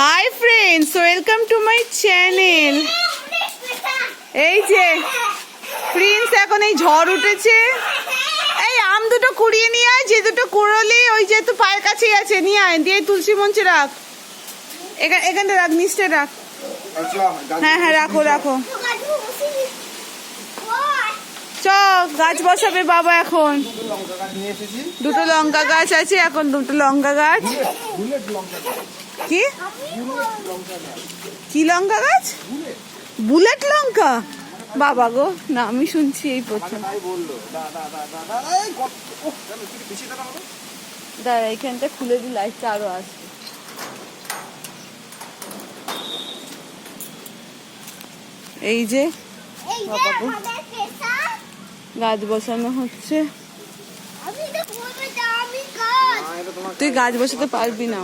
Hi friends welcome to my channel এই যে Prince এখন এই ঝড় উঠেছে। এই আম দুটো কুড়িয়ে নিয়ে আয় যে দুটো কুড়োলি ওই যে তো পায়ের কাছেই আছে। নিয়ে আয় দিয়ে তুলসী মঞ্চে রাখ। এখান এখানটা রাখ নিচটা রাখ। হ্যাঁ হ্যাঁ রাখো রাখো। গাছ বসাবে বাবা এখন। দুটো লঙ্কা গাছ আছে এখন দুটো লঙ্কা গাছ। কি? কি লঙ্কা গাছ? বুলেট লঙ্কা? বাবা গো না আমি শুনছি এই প্রথম। দাঁড়া এখানটা খুলে দি লাইটটা আরও আসবে। এই যে বাবা গো। গাছ বসানো হচ্ছে। তুই গাছ বসাতে পারবি না।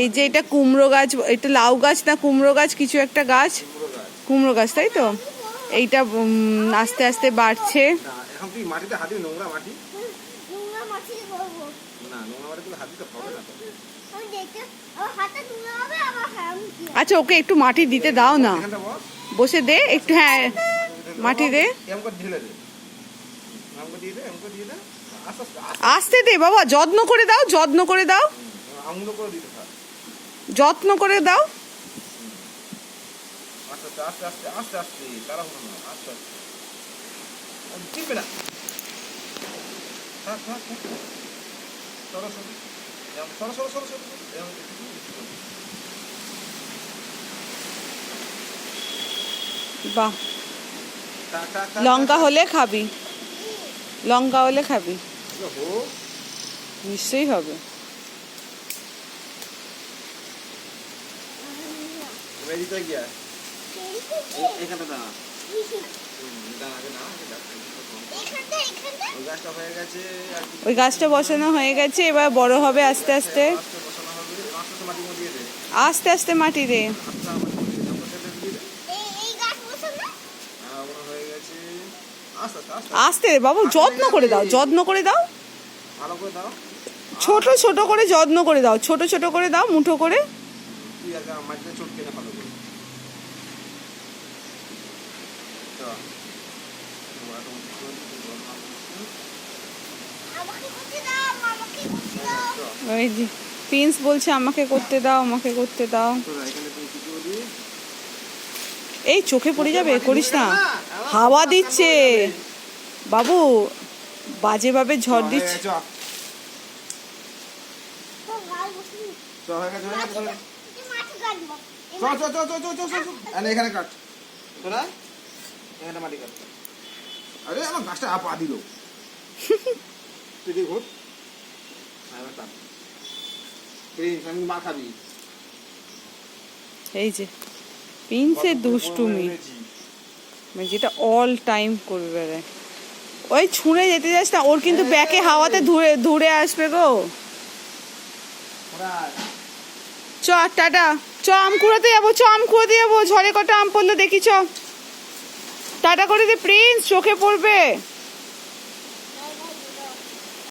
এই যে এটা কুমড়ো গাছ এটা লাউ গাছ না কুমড়ো গাছ কিছু একটা গাছ? কুমড়ো গাছ তাই তো? এইটা আস্তে আস্তে বাড়ছে। এখন তুই মাটিতে হাত নোংরা মাটি। আচ্ছা ওকে একটু মাটি দিতে দাও না। বসে। দে একটু হ্যাঁ মাটি দে। আসতে দে বাবা যত্ন করে দাও যত্ন করে দাও। যত্ন করে দাও। আস্তে আস্তে আস্তে আস্তে না আস্তে আস্তে। না। সরো সরো সরো বাহ লঙ্কা হলে খাবি লঙ্কা হলে খাবি নিশ্চয়ই হবে এখানটা দাঁড়া ওই গাছটা বসানো হয়ে গেছে, এবার বড় হবে আস্তে আস্তে। আস্তে আস্তে মাটি দে। আস্তে বাবু, যত্ন করে দাও, যত্ন করে দাও। ছোট ছোট করে যত্ন করে দাও, ছোট ছোট করে দাও, মুঠো করে। ওই যে প্রিন্স বলছে আমাকে করতে দাও আমাকে করতে দাও। এই চোখে পড়ে যাবে করিস না। হাওয়া দিচ্ছে। বাবু বাজেভাবে ঝড় দিচ্ছে। এখানে কাট। এখানে মাটি কাট আরে আমার গাছটা আপা দিল। তুই দেখো হ্যাঁ আমি মা খাবি। এই যে প্রিন্সের দুষ্টুমি। মানে যেটা অল টাইম করবে বেড়ায় ওই ছুঁড়ে যেতে যাস না ওর কিন্তু ব্যাকে হাওয়াতে ধুয়ে ধুড়ে আসবে গো। চ টাটা। চ আম কুড়াতে যাব চ আম কুড়াতে যাব। ঝড়ে কটা আম পড়ল দেখি চ। টাটা করে দে প্রিন্স চোখে পড়বে।